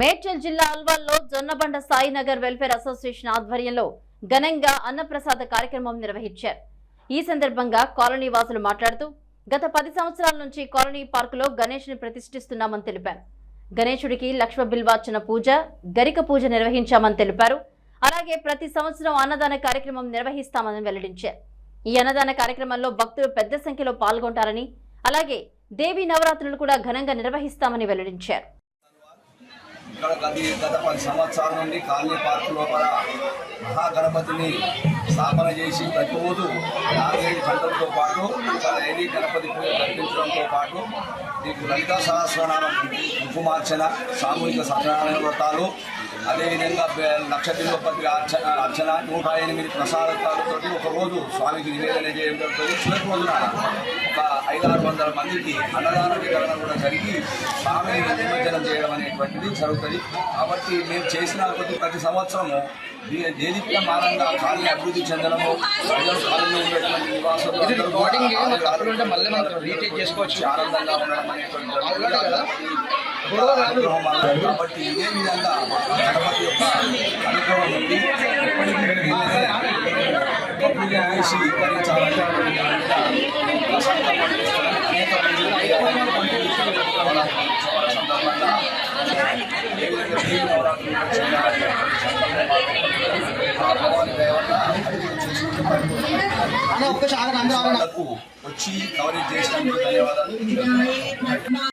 మేడ్చల్ జిల్లా అల్వాల్లో Jonnabanda Sainagar welfare association ఆధ్వర్యంలో ఘనంగా అన్నప్రసాద కార్యక్రమం నిర్వహించారు. ఈ సందర్భంగా కాలనీ వాసులు మాట్లాడుతూ గత పది సంవత్సరాల నుంచి కాలనీ పార్కులో గణేష్ని ప్రతిష్ఠిస్తున్నామని తెలిపారు. గణేశుడికి లక్ష్మ బిల్వార్చన పూజ గరిక పూజ నిర్వహించామని తెలిపారు. అలాగే ప్రతి సంవత్సరం అన్నదాన కార్యక్రమం నిర్వహిస్తామని వెల్లడించారు. ఈ అన్నదాన కార్యక్రమంలో భక్తులు పెద్ద సంఖ్యలో పాల్గొంటారని అలాగే దేవీ నవరాత్రులు కూడా ఘనంగా నిర్వహిస్తామని వెల్లడించారు. ఇక్కడ గత గత పది సంవత్సరాల నుండి కాలనీ పార్క్ లోపల మహాగణపతిని స్థాపన చేసి ప్రతిరోజు నాలుగైదు గంటలతో పాటు డైలీ గణపతి పూజ కల్పించడంతో పాటు నీకు లలితా సహస్రనామం ఉపమార్చన సామూహిక సత్యనారాయణ వ్రతాలు అదేవిధంగా లక్ష తిరుపతి అర్చన అర్చన నూట ఎనిమిది ప్రసాదాలతో ఒకరోజు స్వామికి నివేదన చేయడం చివరి రోజున ఒక ఐదారు వందల మందికి అన్నదాన వితరణ కూడా జరిగి స్వామి అనేటువంటిది జరుగుతుంది. కాబట్టి మేము చేసిన కొద్ది ప్రతి సంవత్సరము దీ- దేదీప్యమానంగా కాలనీ అభివృద్ధి చెందడము కాలనీ తప్పులుంటే మళ్ళీ మనం రీటేక్ చేసుకోవచ్చు. ఆనందంగా ఉండడం అనేటువంటి. కాబట్టి ఇదే విధంగా గణపతి యొక్క అనుగ్రహం ఉంది. పూజ చేసి భరించాలని ఏ విధంగా దేవి నవరాత్రులు వచ్చి కవరేజ్ చేసినందుకు ధన్యవాదాలు.